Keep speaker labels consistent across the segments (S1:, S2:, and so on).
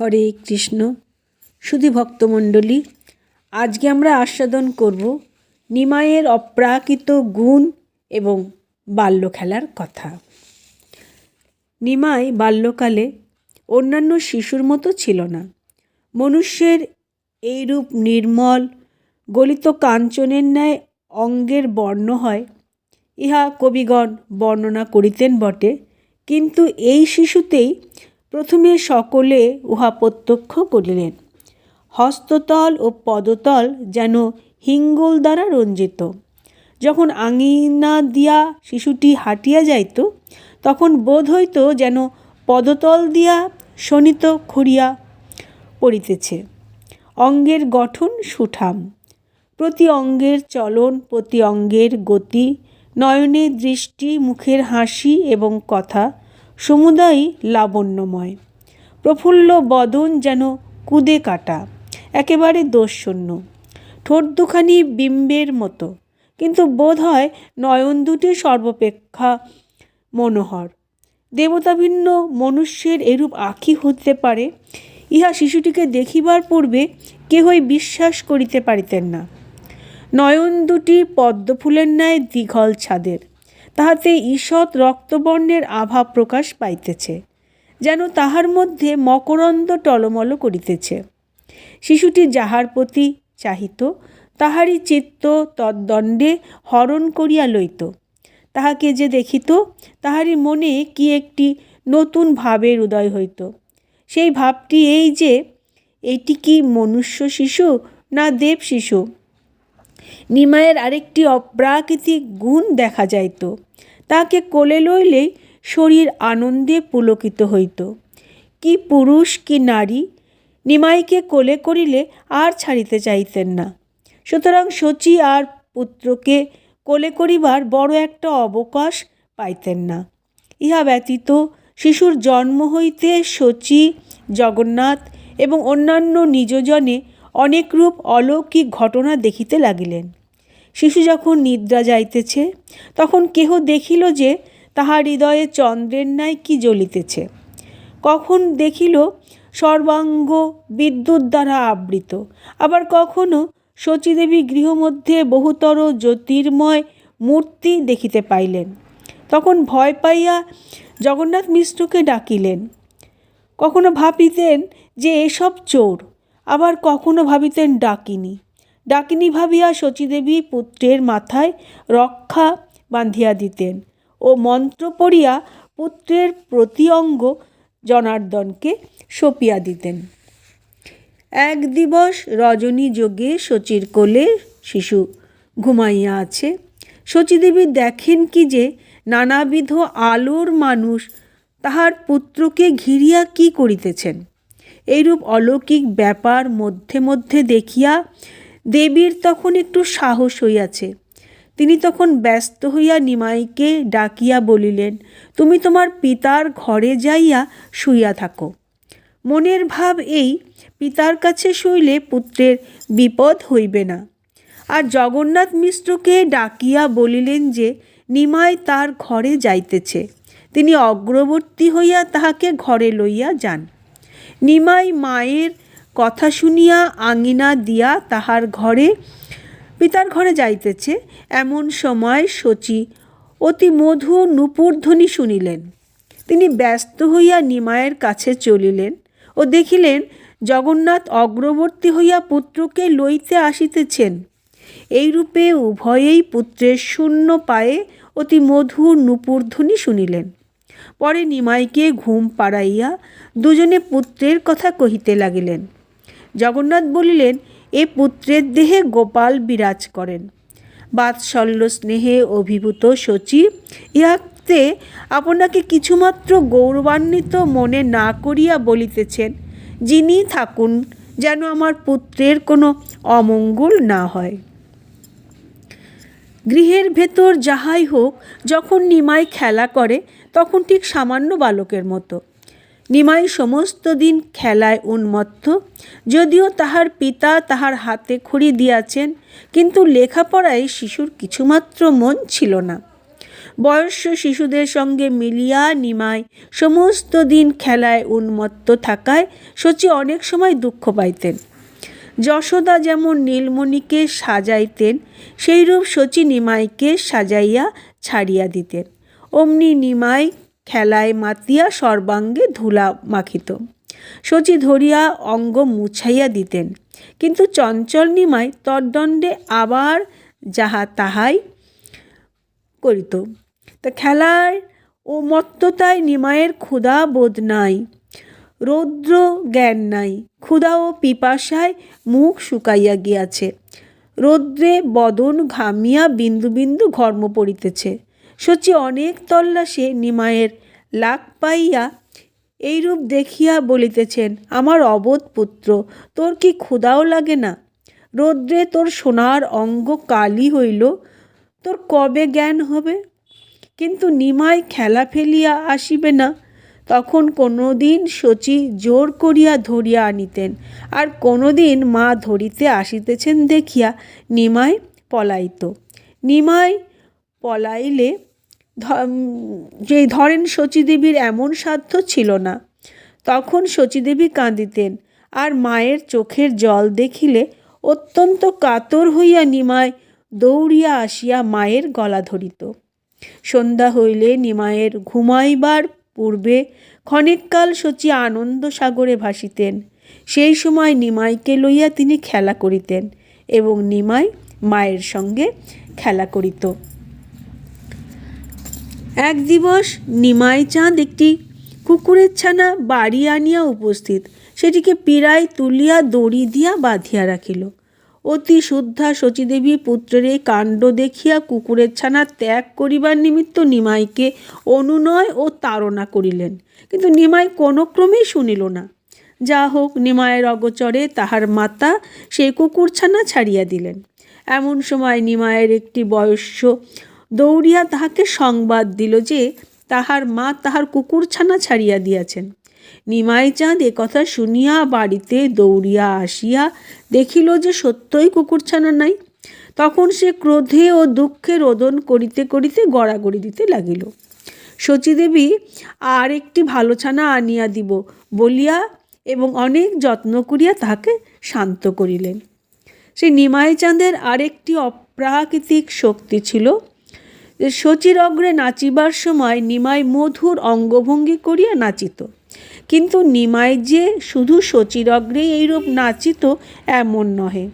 S1: হরে কৃষ্ণ। সুধী ভক্তমণ্ডলী, আজকে আমরা আস্বাদন করব নিমাইয়ের অপ্রাকৃত গুণ এবং বাল্য খেলার কথা। নিমাই বাল্যকালে অন্যান্য শিশুর মতো ছিল না। মনুষ্যের এইরূপ নির্মল, গলিত কাঞ্চনের ন্যায় অঙ্গের বর্ণ হয়। ইহা কবিগণ বর্ণনা করিতেন বটে, কিন্তু এই শিশুতেই প্রথমে সকলে উহা প্রত্যক্ষ করিলেন। হস্ততল ও পদতল যেন হিঙ্গল দ্বারা রঞ্জিত। যখন আঙিনা দিয়া শিশুটি হাঁটিয়া যাইত, তখন বোধ হইত যেন পদতল দিয়া শোনিত খুঁড়িয়া পড়িতেছে। অঙ্গের গঠন সুঠাম। প্রতি অঙ্গের চলন, প্রতি অঙ্গের গতি নয়নের দৃষ্টি, মুখের হাসি এবং কথা সমুদায় লাবণ্যময়। প্রফুল্ল বদন যেন কুদে কাটা, একেবারে দোষশূন্য। ঠোঁট দুখানি বিম্বের মতো, কিন্তু বোধ হয় নয়ন দুটি সর্বাপেক্ষা মনোহর। দেবতাভিন্ন মনুষ্যের এরূপ আঁখি হতে পারে, ইহা শিশুটিকে দেখিবার পূর্বে কেহই বিশ্বাস করিতে পারিতেন না। নয়ন দুটি পদ্মফুলের ন্যায় দীঘল ছাদের তাহাতে ঈষৎ রক্তবর্ণের আভা প্রকাশ পাইতেছে, যেন তাহার মধ্যে মকরন্দ টলমল করিতেছে। শিশুটি যাহার প্রতি চাহিত, তাহারই চিত্ত তদ্দণ্ডে হরণ করিয়া লইত। তাহাকে যে দেখিত, তাহারই মনে কি একটি নতুন ভাবের উদয় হইত। সেই ভাবটি এই যে, এটি কি মনুষ্য শিশু না দেব শিশু? নিমায়ের আরেকটি অপ্রাকৃতিক গুণ দেখা যাইত। তাকে কোলে লইলেই শরীর আনন্দে পুলকিত হইত। কি পুরুষ, কি নারী, নিমাইকে কোলে করিলে আর ছাড়িতে চাইতেন না। সুতরাং শচী আর পুত্রকে কোলে করিবার বড় একটা অবকাশ পাইতেন না। ইহা ব্যতীত শিশুর জন্ম হইতে শচী, জগন্নাথ এবং অন্যান্য নিজজনে অনেক রূপ অলৌকিক ঘটনা দেখিতে লাগিলেন। শিশু যখন নিদ্রা যাইতেছে, তখন কেহ দেখিল যে তাহার হৃদয়ে চন্দ্রের ন্যায় কি জ্বলিতেছে? কখন দেখিল সর্বাঙ্গ বিদ্যুৎ দ্বারা আবৃত? আবার কখনো শচীদেবী গৃহমধ্যে বহুতর জ্যোতির্ময় মূর্তি দেখিতে পাইলেন? তখন ভয় পাইয়া জগন্নাথ মিশ্রকে ডাকিলেন, কখনো ভাবিতেন যে এসব চোর? আবার কখনো ভাবিতেন ডাকিনী। ডাকিনী ভাবিয়া শচীদেবী পুত্রের মাথায় রক্ষা বাঁধিয়া দিতেন ও মন্ত্র পড়িয়া পুত্রের প্রতি অঙ্গ জনার্দনকে সঁপিয়া দিতেন। এক দিবস রজনী যোগে শচীর কোলে শিশু ঘুমাইয়া আছে। শচীদেবী দেখেন কি যে নানাবিধ আলোর মানুষ তাহার পুত্রকে ঘিরিয়া কি করিতেছেন। এইরূপ অলৌকিক ব্যাপার মধ্যে মধ্যে দেখিয়া দেবীর তখন একটু সাহস হইয়াছে। তিনি তখন ব্যস্ত হইয়া নিমাইকে ডাকিয়া বলিলেন, তুমি তোমার পিতার ঘরে যাইয়া শুইয়া থাকো। মনের ভাব এই, পিতার কাছে শুইলে পুত্রের বিপদ হইবে না আর জগন্নাথ মিশ্রকে ডাকিয়া বলিলেন যে, নিমাই তার ঘরে যাইতেছে। তিনি অগ্রবর্তী হইয়া তাহাকে ঘরে লইয়া যান। নিমাই মায়ের কথা শুনিয়া আঙিনা দিয়া তাহার ঘরে, পিতার ঘরে যাইতেছে। এমন সময় শচী অতি মধু নূপুরধ্বনি শুনিলেন। তিনি ব্যস্ত হইয়া নিমায়ের কাছে চলিলেন ও দেখিলেন জগন্নাথ অগ্রবর্তী হইয়া পুত্রকে লইতে আসিতেছেন। এইরূপে উভয়েই পুত্রের শূন্য পায়ে অতি মধুর নূপুরধ্বনি শুনিলেন। পরে নিমাইকে ঘুম পাড়াইয়া দুজনে পুত্রের কথা কহিতে লাগিলেন। জগন্নাথ বলিলেন, এ পুত্রের দেহে গোপাল বিরাজ করেন। বাৎসল্য স্নেহে অভিভূত সচিব ইহাতে আপনাকে কিছুমাত্র গৌরবান্বিত মনে না করিয়া বলিতেছেন, যিনি থাকুন, যেন আমার পুত্রের কোনো অমঙ্গল না হয়। গৃহের ভেতর যাহাই হোক, যখন নিমাই খেলা করে, তখন ঠিক সামান্য বালকের মতো। নিমাই সমস্ত দিন খেলায় উন্মত্ত, যদিও তাহার পিতা তাহার হাতে খড়ি দিয়াছেন, কিন্তু লেখাপড়ায় শিশুর কিছুমাত্র মন ছিল না। বয়স্ক শিশুদের সঙ্গে মিলিয়া নিমাই সমস্ত দিন খেলায় উন্মত্ত থাকায় শচী অনেক সময় দুঃখ পাইতেন। যশোদা যেমন নীলমণিকে সাজাইতেন, সেইরূপ শচী নিমাইকে সাজাইয়া ছাড়িয়া দিতেন। অমনি নিমাই খেলায় মাতিয়া সর্বাঙ্গে ধুলা মাখিত। শচী ধরিয়া অঙ্গ মুছাইয়া দিতেন। কিন্তু চঞ্চল নিমাই তদ্দণ্ডে আবার যাহা তাহাই করিত। তা খেলার ও মত্ততায় নিমায়ের ক্ষুধা বোধ নাই। রৌদ্র জ্ঞান নাই, ক্ষুধা ও পিপাসায় মুখ শুকাইয়া গিয়াছে। রৌদ্রে বদন ঘামিয়া বিন্দু বিন্দু ঘর্ম পড়িতেছে। সচি অনেক তল্লাশে নিমায়ের লাগ পাইয়া এইরূপ দেখিয়া বলিতেছেন, আমার অবোধ পুত্র, তোর কি ক্ষুধাও লাগে না? রৌদ্রে তোর সোনার অঙ্গ কালি হইল, তোর কবে জ্ঞান হবে? কিন্তু নিমায় খেলা ফেলিয়া আসিবে না তখন কোনো দিন শচী জোর করিয়া ধরিয়া আনিতেন। আর কোনো দিন মা ধরিতে আসিতেছেন দেখিয়া নিমাই পলাইত। নিমাই পলাইলে যে ধরেন শচীদেবীর এমন সাধ্য ছিল না, তখন শচীদেবী কাঁদিতেন। আর মায়ের চোখের জল দেখিলে অত্যন্ত কাতর হইয়া নিমায় দৌড়িয়া আসিয়া মায়ের গলা ধরিত। সন্ধ্যা হইলে নিমায়ের ঘুমাইবার পূর্বে ক্ষণিককাল শচী আনন্দ সাগরে ভাসিতেন। সেই সময় নিমাইকে লইয়া তিনি খেলা করিতেন এবং নিমাই মায়ের সঙ্গে খেলা করিত। এক দিবস নিমাই চাঁদ একটি কুকুরের ছানা বাড়ি আনিয়া উপস্থিত। সেটিকে পীড়ায় তুলিয়া দড়ি দিয়া বাঁধিয়া রাখিল। অতি শুদ্ধা শচীদেবী পুত্রের এই কাণ্ড দেখিয়া কুকুরের ছানা ত্যাগ করিবার নিমিত্ত নিমাইকে অনুনয় ও তাড়না করিলেন। কিন্তু নিমাই কোনো ক্রমেই শুনিল না। যা হোক নিমায়ের অগচরে তাহার মাতা সেই কুকুরছানা ছাড়িয়া দিলেন। এমন সময় নিমায়ের একটি বয়স্য দৌড়িয়া তাহাকে সংবাদ দিল যে তাহার মা তাহার কুকুরছানা ছাড়িয়া দিয়াছেন। নিমাই চাঁদ কথা শুনিয়া বাড়িতে দৌড়িয়া আসিয়া দেখিল যে সত্যই কুকুরছানা নাই। তখন সে ক্রোধে ও দুঃখে রোদন করিতে করিতে গড়াগড়ি দিতে লাগিল। শচীদেবী, আর একটি ভালো ছানা আনিয়া দিব বলিয়া এবং অনেক যত্ন করিয়া তাহাকে শান্ত করিলেন। সেই নিমাই চাঁদের আরেকটি অপ্রাকৃতিক শক্তি ছিল। শচীর অগ্রে নাচিবার সময় নিমাই মধুর অঙ্গভঙ্গি করিয়া নাচিত। কিন্তু নিমাই যে শুধু শচীর অগ্রেই এইরূপ নাচিত এমন নহে।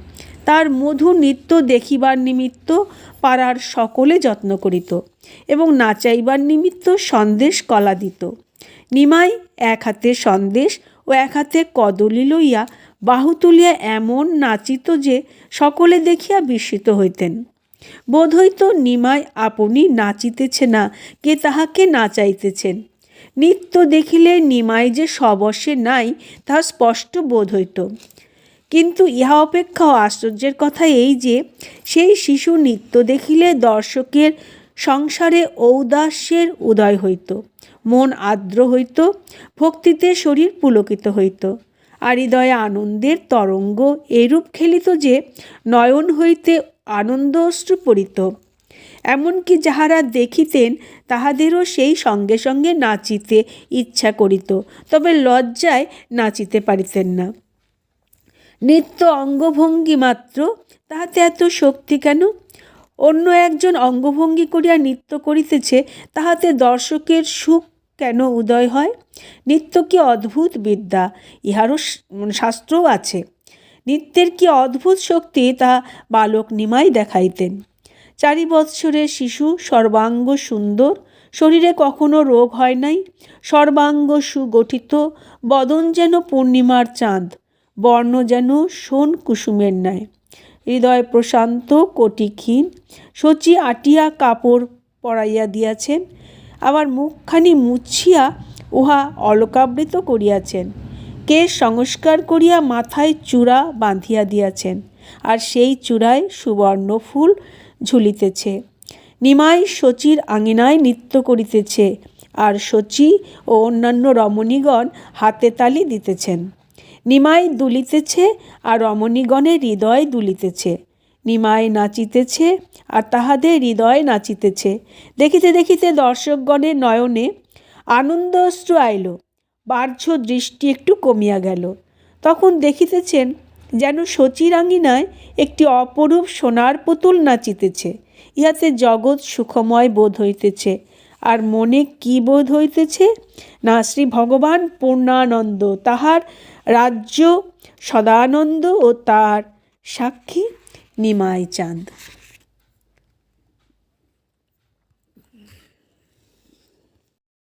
S1: তার মধু নৃত্য দেখিবার নিমিত্ত পাড়ার সকলে যত্ন করিত এবং নাচাইবার নিমিত্ত সন্দেশ কলা দিত। নিমাই এক হাতে সন্দেশ ও এক হাতে কদলি লইয়া বাহু তুলিয়া এমন নাচিত যে সকলে দেখিয়া বিস্মিত হইতেন। বোধ হইত নিমাই আপনি নাচিতেছে না, কে তাহাকে নাচাইতেছেন নিত্য দেখিলে নিমাই যে সবর্ষে নাই তাহা স্পষ্ট বোধ হইত কিন্তু ইহা অপেক্ষাও আশ্চর্যের কথা এই যে, সেই শিশু নৃত্য দেখিলে দর্শকের সংসারে ঔদাস্যের উদয় হইত, মন আর্দ্র হইত, ভক্তিতে শরীর পুলকিত হইত, আর হৃদয়ে আনন্দের তরঙ্গ এরূপ খেলিত যে, নয়ন হইতে আনন্দ অশ্রু পড়িত এমনকি যাহারা দেখিতেন, তাহাদেরও সেই সঙ্গে সঙ্গে নাচিতে ইচ্ছা করিত, তবে লজ্জায় নাচিতে পারিতেন না। নৃত্য অঙ্গভঙ্গি মাত্র, তাহাতে এত শক্তি কেন? অন্য একজন অঙ্গভঙ্গি করিয়া নৃত্য করিতেছে, তাহাতে দর্শকের সুখ কেন উদয় হয়? নৃত্য কি অদ্ভুত বিদ্যা, ইহারও শাস্ত্রও আছে। নৃত্যের কি অদ্ভুত শক্তি তা বালক নিমাই দেখাইতেন। চারি বৎসরের শিশু সর্বাঙ্গ সুন্দর, শরীরে কখনো রোগ হয় নাই, সর্বাঙ্গ সুগঠিত, বদন যেন পূর্ণিমার চাঁদ, বর্ণ যেন সোন কুসুমের ন্যায়। হৃদয় প্রশান্ত কোটিক্ষীণ শচী আটিয়া কাপড় পরাইয়া দিয়াছেন, আবার মুখখানি মুছিয়া উহা অলকাবৃত করিয়াছেন। কেশ সংস্কার করিয়া মাথায় চূড়া বাঁধিয়া দিয়াছেন, আর সেই চূড়ায় সুবর্ণ ফুল ঝুলিতেছে। নিমাই শচীর আঙিনায় নৃত্য করিতেছে, আর শচী ও অন্যান্য রমণীগণ হাতে তালি দিতেছেন। নিমাই দুলিতেছে, আর রমণীগণের হৃদয় দুলিতেছে। নিমাই নাচিতেছে, আর তাহাদের হৃদয় নাচিতেছে। দেখিতে দেখিতে দর্শকগণের নয়নে আনন্দশ্রু আইল। বাহ্য দৃষ্টি একটু কমিয়া গেল। তখন দেখিতেছেন যেন সচিরাঙ্গিনায় একটি অপরূপ সোনার পুতুল নাচিতেছে। ইহাতে জগৎ সুখময় বোধ হইতেছে। আর মনে কি বোধ হইতেছে? না, শ্রী ভগবান পূর্ণানন্দ, তাহার রাজ্য সদানন্দ ও তার সাক্ষী নিমাই চাঁদ